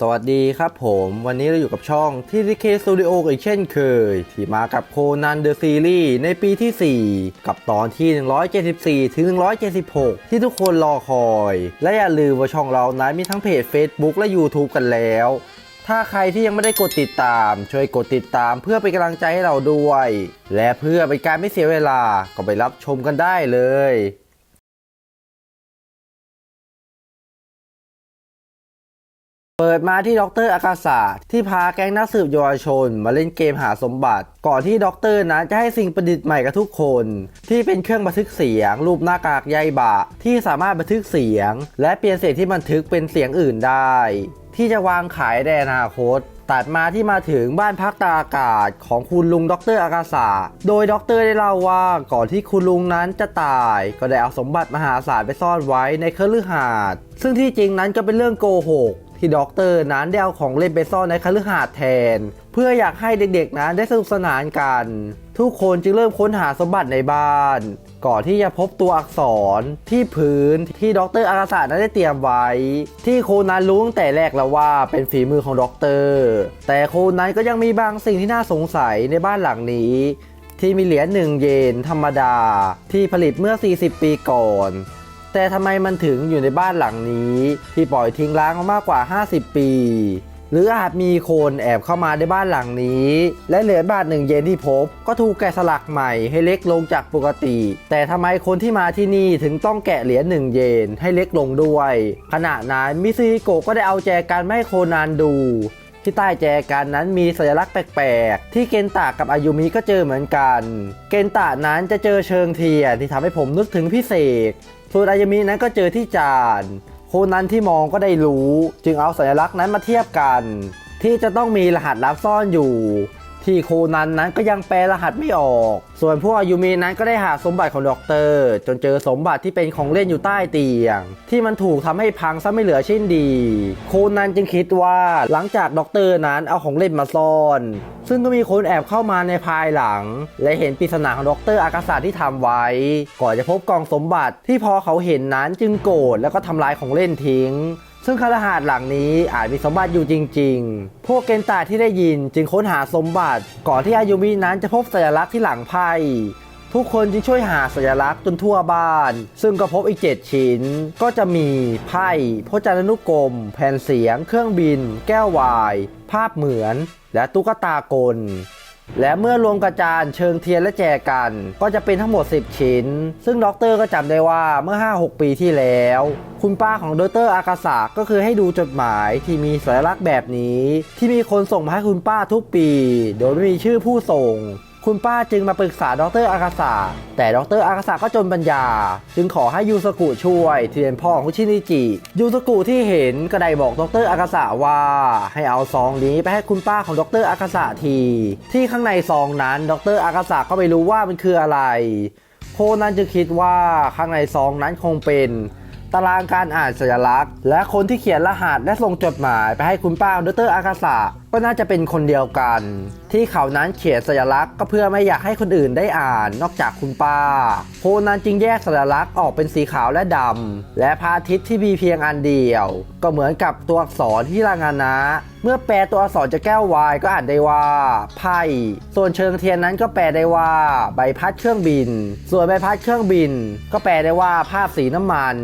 สวัสดีครับผมวันนี้เราอยู่กับช่องที่ TK Studio อีกเช่นเคย ที่มากับโคนันเดอะซีรีส์ในปีที่ 4 กับตอนที่ 174 ถึง 176 ที่ทุกคนรอคอย และอย่าลืมว่าช่องเรานั้นมีทั้งเพจ Facebook และ YouTube กันแล้ว ถ้าใครที่ยังไม่ได้กดติดตาม ช่วยกดติดตามเพื่อเป็นกำลังใจให้เราด้วย และเพื่อเป็นการไม่เสียเวลาก็ไปรับชมกันได้เลย เปิดมาที่ดรอากาศาที่พาแก๊งนักสืบเยาวชน มาเล่นเกมหาสมบัติ ก่อนที่ด็อกเตอร์นั้นจะให้สิ่งประดิษฐ์ใหม่กับทุกคน ที่เป็นเครื่องบันทึกเสียง รูปหน้ากากใยบะ ที่สามารถบันทึกเสียง และเปลี่ยนเสียงที่บันทึกเป็นเสียงอื่นได้ ที่จะวางขายในอนาคตตัดมาที่มาถึงบ้านพักตาอากาศของคุณลุงดรอากาศาโดยดรได้เล่าว่าก่อนที่คุณลุงนั้นจะตาย ก็ได้เอาสมบัติมหาศาลไปซ่อนไว้ในเครือหาสน์ซึ่งที่จริงนั้นก็เป็นเรื่องโกหก ที่ด็อกเตอร์นั้นได้เอาของเล่นไปซ่อนในคฤหาสน์แทน เพื่ออยากให้เด็กๆนั้นได้สนุกสนานกัน ทุกคนจึงเริ่มค้นหาสมบัติในบ้าน ก่อนที่จะพบตัวอักษรที่พื้นที่ด็อกเตอร์อากาศนั้นได้เตรียมไว้ ที่โคนันรู้ตั้งแต่แรกแล้วว่าเป็นฝีมือของด็อกเตอร์แต่โคนันก็ยังมีบางสิ่งที่น่าสงสัยในบ้านหลังนี้ที่มีเหรียญหนึ่งเยนธรรมดา ที่ผลิตเมื่อ 40 ปีก่อน แต่ทำไมมันถึงอยู่ในบ้านหลังนี้ ที่ปล่อยทิ้งร้างมามากกว่า 50 ปี หรืออาจมีคนแอบเข้ามาในบ้านหลังนี้ และเหรียญบาทหนึ่งเยนที่พบ ก็ถูกแกะสลักใหม่ให้เล็กลงจากปกติ แต่ทำไมคนที่มาที่นี่ถึงต้องแกะเหรียญหนึ่งเยนให้เล็กลงด้วย ขณะนั้นมิซิโกะก็ได้เอาแจกันไมาให้โคนันดูที่ใต้แจกันนั้นมีสัญลักษณ์แปลกๆ ที่เกนตะกับอายุมิก็เจอเหมือนกัน เกนตะนั้นจะเจอเชิงเทียนที่ทำให้ผมนึกถึงพี่เสก ส่วนอายามินั้นก็เจอที่จานโคนั้นที่มองก็ได้รู้ จึงเอาสัญลักษณ์นั้นมาเทียบกัน ที่จะต้องมีรหัสลับซ่อนอยู่ ที่โคนันนั้นก็ยังแปลรหัสไม่ออก ส่วนพวกอายุมีนั้นก็ได้หาสมบัติของด็อกเตอร์ จนเจอสมบัติที่เป็นของเล่นอยู่ใต้เตียง ที่มันถูกทำให้พังซะไม่เหลือชิ้นดี โคนันจึงคิดว่าหลังจากด็อกเตอร์นั้นเอาของเล่นมาซ่อน ซึ่งก็มีคนแอบเข้ามาในภายหลัง และเห็นปริศนาของด็อกเตอร์อากาศาที่ทำไว้ ก่อนจะพบกองสมบัติที่พอเขาเห็นนั้นจึงโกรธแล้วก็ทำลายของเล่นทิ้ง ซึ่งคฤหาสน์หลังนี้อาจมีสมบัติอยู่จริง ๆ พวกเกนตาที่ได้ยินจึงค้นหาสมบัติ ก่อนที่อายุมินั้นจะพบสัญลักษณ์ที่หลังไพ่ทุกคนจึงช่วยหาสัญลักษณ์จนทั่วบ้าน ซึ่งก็พบอีก 7 ชิ้น ก็จะมีไพ่พจนานุกรม แผ่นเสียง เครื่องบิน แก้ววาย ภาพเหมือน และตุ๊กตากล และเมื่อรวมกระจานเชิงเทียนและแจกัน ก็จะเป็นทั้งหมด 10 ชิ้น ซึ่งด็อกเตอร์ก็จำได้ว่าเมื่อ 5-6 ปีที่แล้ว คุณป้าของดรอากาสะก็คือให้ดูจดหมายที่มีสัญลักษณ์แบบนี้ ที่มีคนส่งมาให้คุณป้าทุกปี โดยไม่มีชื่อผู้ส่ง คุณป้าจึงมาปรึกษาดรอากาศะแต่ดรอากาศะก็จนปัญญา จึงขอให้ยูสกุช่วยที่เป็นพ่อของชินิจิ ยูสกุที่เห็นก็ได้บอกดรอากาศะว่า ให้เอาซองนี้ไปให้คุณป้าของดรอากาศะที ที่ข้างในซองนั้นดรอากาศะก็ไม่รู้ว่ามันคืออะไร โคนันจึงคิดว่าข้างในซองนั้นคงเป็นตารางการอ่านสัญลักษณ์ และคนที่เขียนรหัสและส่งจดหมายไปให้คุณป้าดรอากาศะ ก็น่าจะเป็นคนเดียวกัน ที่เขานั้นเขียนสัญลักษณ์ก็เพื่อไม่อยากให้คนอื่นได้อ่านนอกจากคุณป้า โคนันจึงแยกสัญลักษณ์ออกเป็นสีขาวและดำและพระอาทิตย์ที่มีเพียงอันเดียว ก็เหมือนกับตัวอักษรที่รางานะ เมื่อแปลตัวอักษรจากแก้ววายก็อ่านได้ว่าไพ่ส่วนเชิงเทียนนั้นก็แปลได้ว่า ใบพัดเครื่องบิน ส่วนใบพัดเครื่องบิน ก็แปลได้ว่าภาพสีน้ำมัน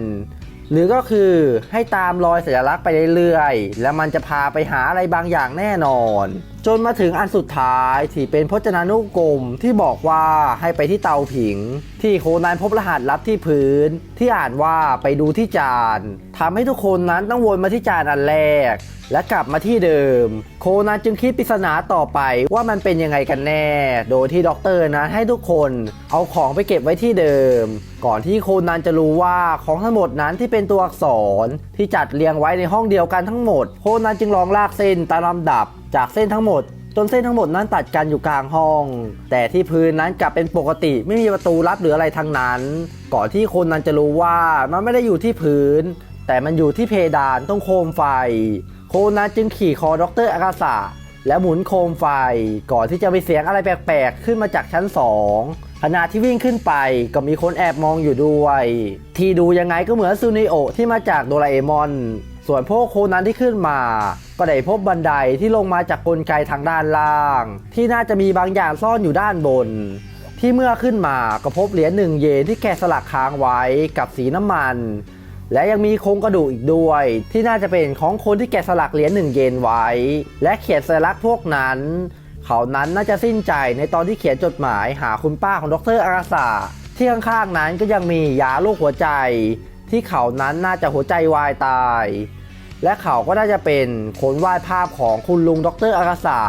หรือก็คือให้ตามรอยสัญลักษณ์ไปเรื่อยๆ แล้วมันจะพาไปหาอะไรบางอย่างแน่นอน จนมาถึงอันสุดท้ายที่เป็นพจนานุกรมที่บอกว่าให้ไปที่เตาผิง ที่โคนันพบรหัสลับที่พื้น ที่อ่านว่าไปดูที่จานทำให้ทุกคนนั้นต้องวนมาที่จานอันแรก และกลับมาที่เดิม โคนันจึงคิดปริศนาต่อไปว่ามันเป็นยังไงกันแน่ โดยที่ด็อกเตอร์นั้นให้ทุกคนเอาของไปเก็บไว้ที่เดิม ก่อนที่โคนันจะรู้ว่าของทั้งหมดนั้นที่เป็นตัวอักษรที่จัดเรียงไว้ในห้องเดียวกันทั้งหมด โคนันจึงลองลากเส้นตามลำดับ จากเส้นทั้งหมดจนเส้นทั้งหมดนั้นตัดกันอยู่กลางห้อง แต่ที่พื้นนั้นกลับเป็นปกติไม่มีประตูลับหรืออะไรทั้งนั้น ก่อนที่คนนั้นจะรู้ว่ามันไม่ได้อยู่ที่พื้น แต่มันอยู่ที่เพดานตรงโคมไฟ โคนั้นจึงขี่คอดรอากาศะและหมุนโคมไฟ ก่อนที่จะมีเสียงอะไรแปลกๆ ขึ้นมาจากชั้นสองขณะที่วิ่งขึ้นไปก็มีคนแอบมองอยู่ด้วย ที่ดูยังไงก็เหมือนซูนิโอที่มาจากโดราเอมอน ส่วนพวกโคนันที่ขึ้นมา ก็ได้พบบันไดที่ลงมาจากกลไกทางด้านล่าง ที่น่าจะมีบางอย่างซ่อนอยู่ด้านบน ที่เมื่อขึ้นมาก็พบเหรียญหนึ่งเยนที่แกะสลักค้างไว้กับสีน้ำมัน และยังมีโครงกระดูกอีกด้วย ที่น่าจะเป็นของคนที่แกะสลักเหรียญหนึ่งเยนไว้ และเขียนสัญลักษณ์พวกนั้น เขานั้นน่าจะสิ้นใจในตอนที่เขียนจดหมายหาคุณป้าของดรอากาซาที่ข้างๆนั้นก็ยังมียาลูกหัวใจที่เขานั้นน่าจะหัวใจวายตาย และเขาก็น่าจะเป็นคนวาดภาพของคุณลุงดรอากาซา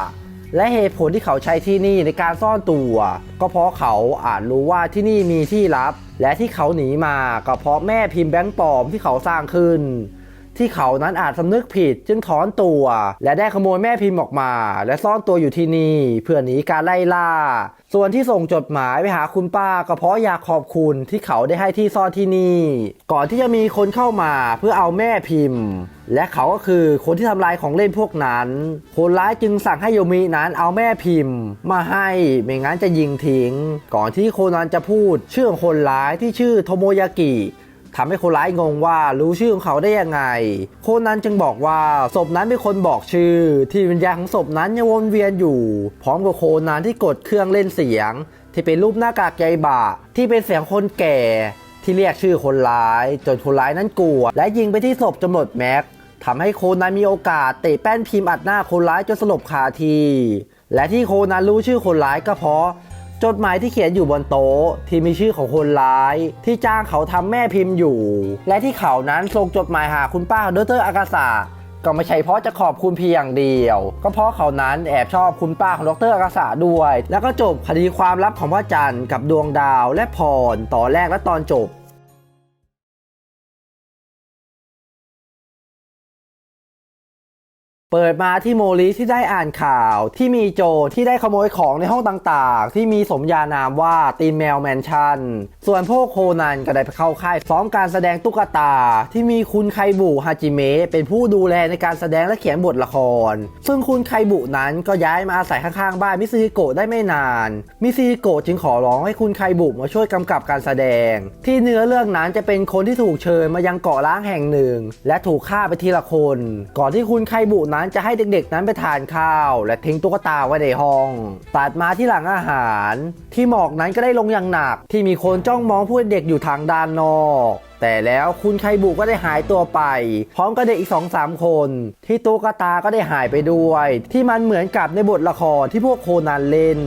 และเหตุผลที่เขาใช้ที่นี่ในการซ่อนตัว ก็เพราะเขาอาจรู้ว่าที่นี่มีที่ลับ และที่เขาหนีมาก็เพราะแม่พิมพ์แบงค์ปลอมที่เขาสร้างขึ้น ที่เขานั้นอาจสำนึกผิดจึงถอนตัว และได้ขโมยแม่พิมพ์ออกมา และซ่อนตัวอยู่ที่นี่เพื่อหนีการไล่ล่า ส่วนที่ส่งจดหมายไปหาคุณป้าก็เพราะอยากขอบคุณที่เขาได้ให้ที่ซ่อนที่นี่ ก่อนที่จะมีคนเข้ามาเพื่อเอาแม่พิมพ์ และเขาก็คือคนที่ทำลายของเล่นพวกนั้น คนร้ายจึงสั่งให้โยมินั้นเอาแม่พิมพ์ มาให้ไม่งั้นจะยิงทิ้ง ก่อนที่โคนันจะพูดชื่อของคนร้ายที่ชื่อโทโมยากิ ทำให้คนร้ายงงว่ารู้ชื่อของเขาได้ยังไง โคนันจึงบอกว่าศพนั้นเป็นคนบอกชื่อ ที่วิญญาณของศพนั้นยังวนเวียนอยู่ พร้อมกับโคนันที่กดเครื่องเล่นเสียง ที่เป็นรูปหน้ากากใยบะที่เป็นเสียงคนแก่ ที่เรียกชื่อคนร้าย จนคนร้ายนั้นกลัว และยิงไปที่ศพจนหมดแม็กทำให้โคนันมีโอกาสเตะแป้นพิมพ์อัดหน้าคนร้ายจนสลบคาที และที่โคนันรู้ชื่อคนร้ายก็เพราะ จดหมายที่เขียนอยู่บนโต๊ะที่มีชื่อของคนร้าย ที่จ้างเขาทำแม่พิมพ์อยู่ และที่เขานั้นส่งจดหมายหาคุณป้าดรอากาซาก็ไม่ใช่เพราะจะขอบคุณเพียงเดียว ก็เพราะเขานั้นแอบชอบคุณป้าของดรอากาซาด้วย แล้วก็จบคดีความลับของพระจันทร์กับดวงดาวและพรตอนแรกและตอนจบ เปิดมาที่โมลิที่ได้อ่านข่าว ที่มีโจที่ได้ขโมยของในห้องต่างๆ ที่มีสมญานามว่าตีนแมวแมนชั่น ส่วนพวกโคนันก็ได้ไปเข้าค่ายซ้อมการแสดงตุ๊กตา ที่มีคุณไคบุฮาจิเมะเป็นผู้ดูแลในการแสดงและเขียนบทละคร ซึ่งคุณไคบุนั้นก็ย้ายมาอาศัยข้างๆบ้านมิซึฮิโกะได้ไม่นาน มิซึฮิโกะจึงขอร้องให้คุณไคบุมาช่วยกำกับการแสดง ที่เนื้อเรื่องนั้นจะเป็นคนที่ถูกเชิญมายังเกาะล้างแห่งหนึ่ง และถูกฆ่าไปทีละคน ก่อนที่คุณไคบุนั้นจะให้เด็กๆนั้นไปทานข้าว และทิ้งตุ๊กตาไว้ในห้องตัดมาที่หลังอาหาร ที่หมอกนั้นก็ได้ลงอย่างหนัก ที่มีคนจ้องมองผู้เด็กอยู่ทางด้านนอกแต่แล้วคุณไคบุก็ได้หายตัวไป พร้อมกับเด็กอีกสองสามคน ที่ตุ๊กตาก็ได้หายไปด้วย ที่มันเหมือนกับในบทละครที่พวกโคนันเล่น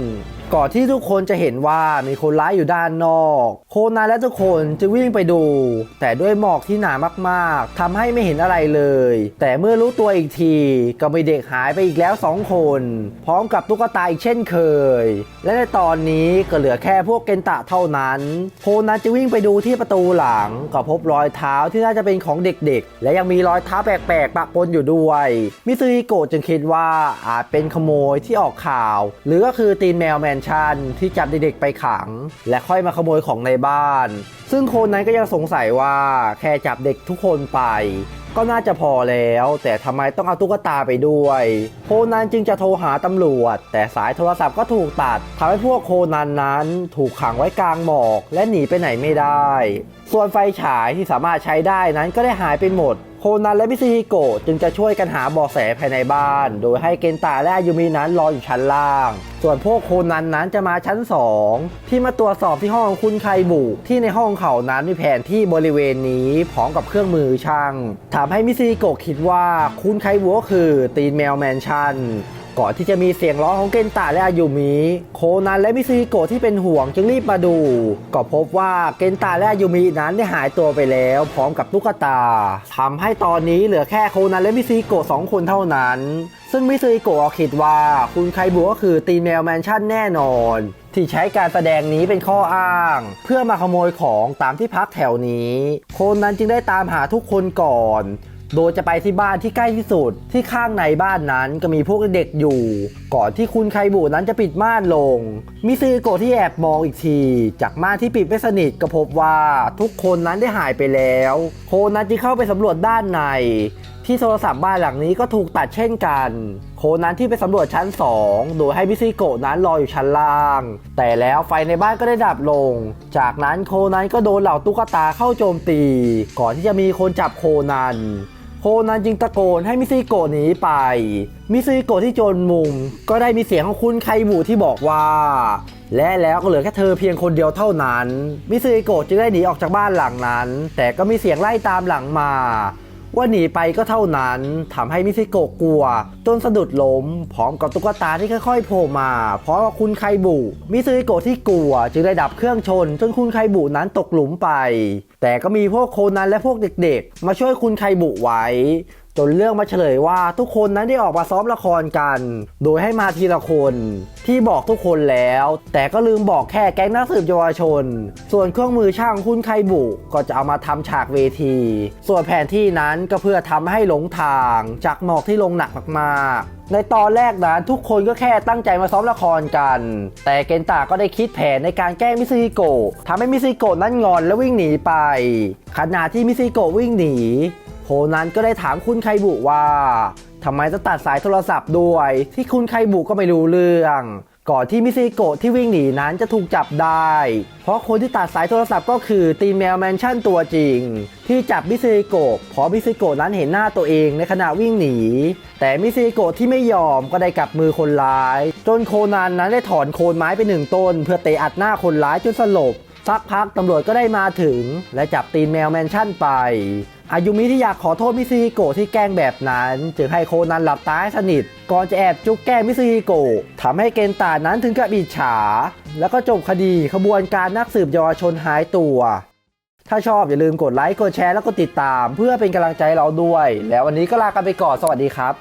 ก่อนที่ทุกคนจะเห็นว่ามีคนร้ายอยู่ด้านนอก โคนันและทุกคนจะวิ่งไปดู แต่ด้วยหมอกที่หนามากๆทำให้ไม่เห็นอะไรเลย แต่เมื่อรู้ตัวอีกทีก็มีเด็กหายไปอีกแล้วสองคน พร้อมกับตุ๊กตาอีกเช่นเคย และในตอนนี้ก็เหลือแค่พวกเกนตะเท่านั้น โคนันจะวิ่งไปดูที่ประตูหลังก็พบรอยเท้าที่น่าจะเป็นของเด็กๆ และยังมีรอยเท้าแปลกๆปะปนอยู่ด้วยมิซึฮิโกะจึงคิดว่าอาจเป็นขโมยที่ออกข่าว หรือก็คือตีนแมวแมนชั่นที่จับเด็กๆไปขัง และค่อยมาขโมยของในบ้าน ซึ่งโคนนั้นก็ยังสงสัยว่าแค่จับเด็กทุกคนไป ก็น่าจะพอแล้ว แต่ทำไมต้องเอาตุ๊กตาไปด้วยโคนันจึงจะโทรหาตำรวจ แต่สายโทรศัพท์ก็ถูกตัดทำให้พวกโคนันนั้นถูกขังไว้กลางหมอก และหนีไปไหนไม่ได้ ส่วนไฟฉายที่สามารถใช้ได้นั้นก็ได้หายไปหมด นันและมิซิฮิโกะจึงจะช่วยกันหาเบาะแสภายในบ้าน โดยให้เกนตาและอายุมินั้นรออยู่ชั้นล่าง ส่วนพวกโคนันนั้นจะมาชั้น 2 ที่มาตรวจสอบที่ห้องของคุณไคบุที่ในห้องเขานั้นมีแผนที่บริเวณนี้พร้อมกับเครื่องมือช่างทำให้มิซิฮิโกะคิดว่าคุณไคบุก็คือตีนแมวแมนชั่น ก่อนที่จะมีเสียงร้องของเกนตาและอายุมิ โคนันและมิซึฮิโกะที่เป็นห่วงจึงรีบมาดู ก็พบว่าเกนตาและอายุมินั้นได้หายตัวไปแล้ว พร้อมกับตุ๊กตาทำให้ตอนนี้เหลือแค่โคนันและมิซึฮิโกะสองคนเท่านั้น ซึ่งมิซึฮิโกะคิดว่าคุณไคบุก็คือตีนแมวแมนชั่นแน่นอน ที่ใช้การแสดงนี้เป็นข้ออ้าง เพื่อมาขโมยของตามที่พักแถวนี้ โคนันจึงได้ตามหาทุกคนก่อน โดยจะไปที่บ้านที่ใกล้ที่สุด ที่ข้างในบ้านนั้นก็มีพวกเด็กอยู่ ก่อนที่คุณไคบุนั้นจะปิดม่านลง มิซึโกะที่แอบมองอีกที จากม่านที่ปิดไม่สนิทก็พบว่าทุกคนนั้นได้หายไปแล้ว โคนั้นจึงเข้าไปสำรวจด้านใน ที่โทรศัพท์บ้านหลังนี้ก็ถูกตัดเช่นกัน โคนั้นที่ไปสำรวจชั้น 2 โดยให้มิซิโกะนั้นรออยู่ชั้นล่าง แต่แล้วไฟในบ้านก็ได้ดับลง จากนั้นโคนั้นก็โดนเหล่าตุ๊กตาเข้าโจมตี ก่อนที่จะมีคนจับโคนั้น โคนันจึงตะโกนให้มิซิโกะหนีไป มิซิโกะที่โจรมุม ก็ได้มีเสียงของคุณไคบุที่บอกว่า และแล้วก็เหลือแค่เธอเพียงคนเดียวเท่านั้น มิซิโกะจึงได้หนีออกจากบ้านหลังนั้น แต่ก็มีเสียงไล่ตามหลังมา ว่าหนีไปก็เท่านั้นทำให้มิซิโกะกลัว จนสะดุดล้ม พร้อมกับตุ๊กตาที่ค่อยๆโผล่มาพร้อมกับคุณไคบุมิซิโกะที่กลัว จึงได้ดับเครื่องชน จนคุณไคบุนั้นตกหลุมไป แต่ก็มีพวกโคนันและพวกเด็กๆ มาช่วยคุณไคบุไว้ จนเรื่องมาเฉลยว่าทุกคนนั้นได้ออกมาซ้อมละครกัน โดยให้มาทีละคน ที่บอกทุกคนแล้ว แต่ก็ลืมบอกแค่แก๊งนักสืบเยาวชน ส่วนเครื่องมือช่างคุณไคบุก็จะเอามาทำฉากเวที ส่วนแผนที่นั้นก็เพื่อทำให้หลงทางจากหมอกที่ลงหนักมากๆ ในตอนแรกนั้นทุกคนก็แค่ตั้งใจมาซ้อมละครกัน แต่เกนตาก็ได้คิดแผนในการแกล้งมิซิโกะทำให้มิซิโกะนั้นงอนและวิ่งหนีไป ขณะที่มิซิโกะวิ่งหนีโคนันก็ได้ถามคุณไคบุว่าทำไมจะตัดสายโทรศัพท์ด้วย ที่คุณไคบุก็ไม่รู้เรื่อง ก่อนที่มิซิโกะที่วิ่งหนีนั้นจะถูกจับได้ เพราะคนที่ตัดสายโทรศัพท์ก็คือตีแมวแมนชั่นตัวจริง ที่จับมิซิโกะเพราะมิซิโกะนั้นเห็นหน้าตัวเองในขณะวิ่งหนี แต่มิซิโกะที่ไม่ยอมก็ได้กลับมือคนร้าย จนโคนันนั้นได้ถอนโคนไม้ไปหนึ่งต้น เพื่อเตะอัดหน้าคนร้ายจนสลบ สักพักตำรวจก็ได้มาถึง และจับตีนแมวแมนชั่นไป อายุมิที่อยากขอโทษมิซิฮิโกะที่แกล้งแบบนั้น จึงให้โคนันหลับตาให้สนิท ก่อนจะแอบจุกแกล้งมิซิฮิโกะทำให้เกนตานั้นถึงกับอิจฉา แล้วก็จบคดีขบวนการนักสืบเยาวชนหายตัว ถ้าชอบอย่าลืมกดไลค์กดแชร์แล้วก็ติดตาม เพื่อเป็นกำลังใจเราด้วย แล้ววันนี้ก็ลากันไปก่อนสวัสดีครับ